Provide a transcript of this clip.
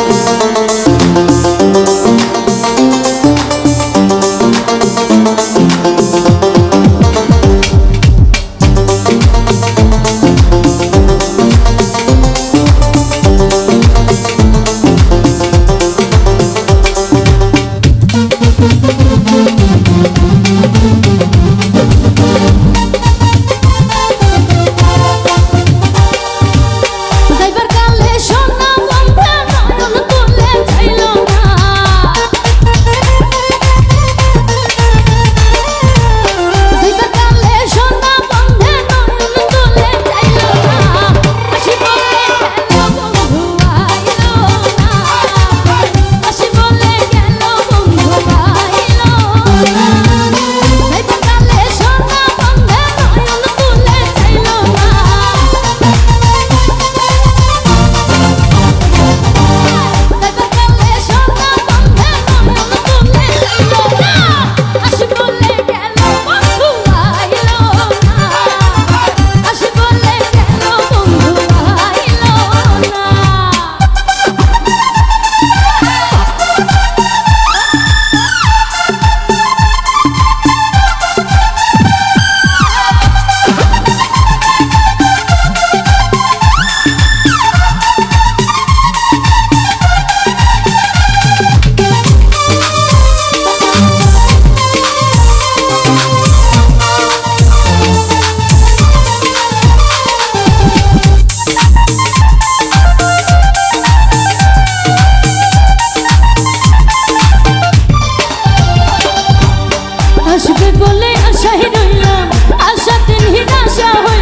Música আসবে বলে আশাই রইলাম। আশা আশাতে নিরাশা হইল